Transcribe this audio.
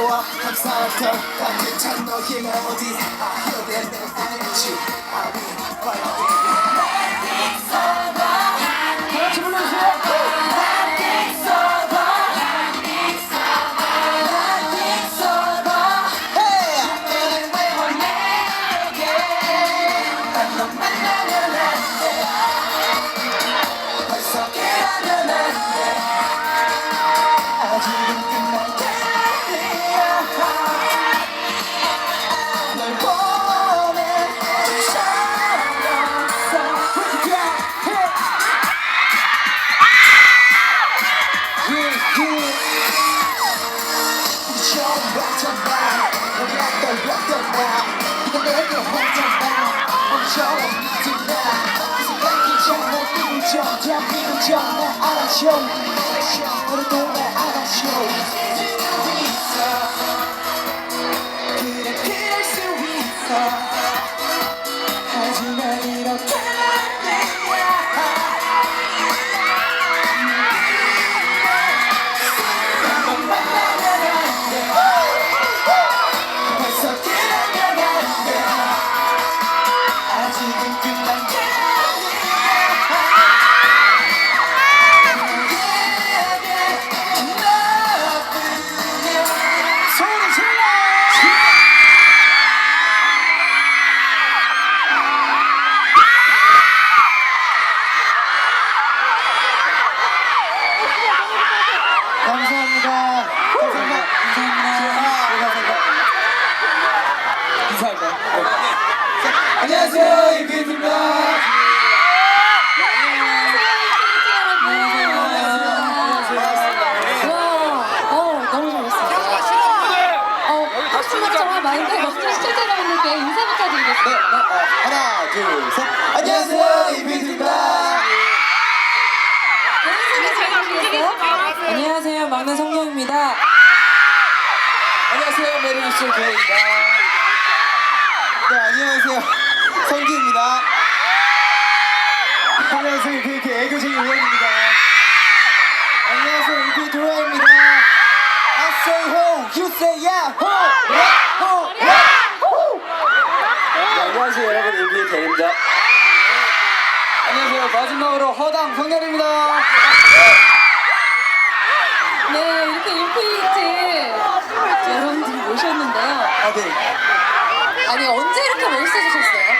좋아 감사하던 따뜻한 너의 멜로디 봤잖아 우리 어떨 봤잖아 네가 내게 했잖아 우리 처음 봤잖아 생각이 잘못 잊어 잡히는 전날 알아줘 너도 날 알아줘 그래 그럴 수 있어 어, 박수가 정말 마인드 멋진 시청자 여러분들께 인사 부탁드리겠습니다. 하나, 둘, 셋. 안녕하세요, 이비입니다. 안녕하세요, 막내 성경입니다. 안녕하세요, 메리미스 조입니다. 네, 안녕하세요, 성기입니다. 안녕하세요, 이비 애교쟁이 우영입니다. 안녕하세요 여러분 인비의 대입니다 안녕하세요, 마지막으로 허당 성렬입니다. 네, 이렇게 인피니트 여러분들이 모셨는데요. 아, 네. 아니, 언제 이렇게 멋있어지셨어요?